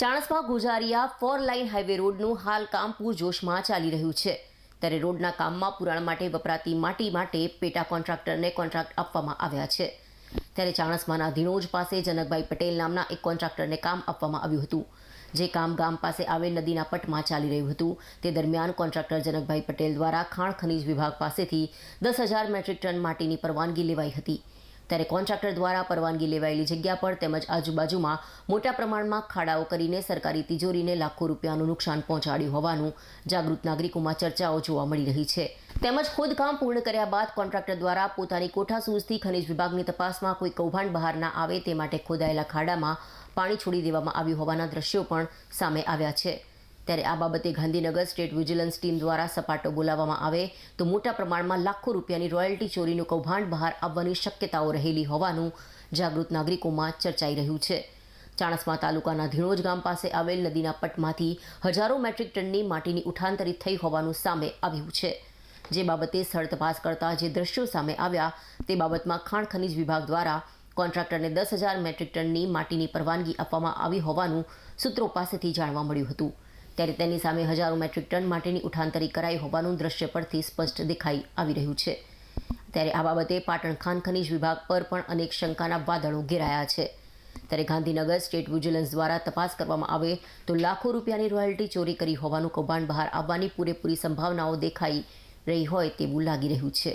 Chanasma Gujaria four lane highway રોડનું હાલ કામ પૂરજોશમાં ચાલી રહ્યું છે. ત્યારે રોડના કામમાં પુરાણ માટે વપરાતી માટી માટે પેટા કોન્ટ્રાક્ટરને કોન્ટ્રાક્ટ આપવામાં આવ્યા છે. ત્યારે ચાણસમાના ધીણોજ પાસે જનકભાઈ પટેલ નામના એક કોન્ટ્રાક્ટરને કામ આપવામાં આવ્યું હતું. જે કામ ગામ પાસે આવેલ નદીના પટમાં ચાલી રહ્યું હતું. તે દરમિયાન કોન્ટ્રાક્ટર જનકભાઈ પટેલ દ્વારા ખાણ ખનીજ વિભાગ પાસેથી દસ હજાર મેટ્રિક ટન માટીની પરવાનગી લેવાઈ હતી. ત્યારે કોન્ટ્રાક્ટર દ્વારા પરવાનગી લેવાયેલી જગ્યા પર તેમજ આજુબાજુમાં મોટા પ્રમાણમાં ખાડાઓ કરીને સરકારી તિજોરીને લાખો રૂપિયાનું નુકસાન પહોંચાડ્યું હોવાનું જાગૃત નાગરિકોમાં ચર્ચાઓ જોવા મળી રહી છે. તેમજ ખોદકામ પૂર્ણ કર્યા બાદ કોન્ટ્રાક્ટર દ્વારા પોતાની કોઠાસૂઝથી ખનિજ વિભાગની તપાસમાં કોઈ કૌભાંડ બહાર ના આવે તે માટે ખોદાયેલા ખાડામાં પાણી છોડી દેવામાં આવ્યું હોવાના દ્રશ્યો પણ સામે આવ્યા છે. ત્યારે આ બાબતે ગાંધીનગર સ્ટેટ વિજિલન્સ ટીમ દ્વારા સપાટો બોલાવવામાં આવે તો મોટા પ્રમાણમાં લાખો રૂપિયાની રોયલ્ટી ચોરીનું કૌભાંડ બહાર આવવાની શક્યતાઓ રહેલી હોવાનું જાગૃત નાગરિકોમાં ચર્ચાઈ રહ્યું છે. ચાણસ્મા તાલુકાના ધીણોજ ગામ પાસે આવેલ નદીના પટમાંથી હજારો મેટ્રિક ટનની માટીની ઉઠાંતરિત થઈ હોવાનું સામે આવ્યું છે. જે બાબતે સ્થળ તપાસ કરતા જે દ્રશ્યો સામે આવ્યા તે બાબતમાં ખાણ ખનીજ વિભાગ દ્વારા કોન્ટ્રાક્ટરને દસ હજાર મેટ્રિક ટનની માટીની પરવાનગી આપવામાં આવી હોવાનું સૂત્રો પાસેથી જાણવા મળ્યું હતું. ત્યારે તેની સામે હજારો મેટ્રિક ટન માટેની ઉઠાંતરી કરાઈ હોવાનું દ્રશ્ય પરથી સ્પષ્ટ દેખાઈ આવી રહ્યું છે. ત્યારે આ બાબતે પાટણ ખાન ખનીજ વિભાગ પર પણ અનેક શંકાના વાદળો ઘેરાયા છે. ત્યારે ગાંધીનગર સ્ટેટ વિજિલન્સ દ્વારા તપાસ કરવામાં આવે તો લાખો રૂપિયાની રોયલ્ટી ચોરી કરી હોવાનું કૌભાંડ બહાર આવવાની પૂરેપૂરી સંભાવનાઓ દેખાઈ રહી હોય તેવું લાગી રહ્યું છે.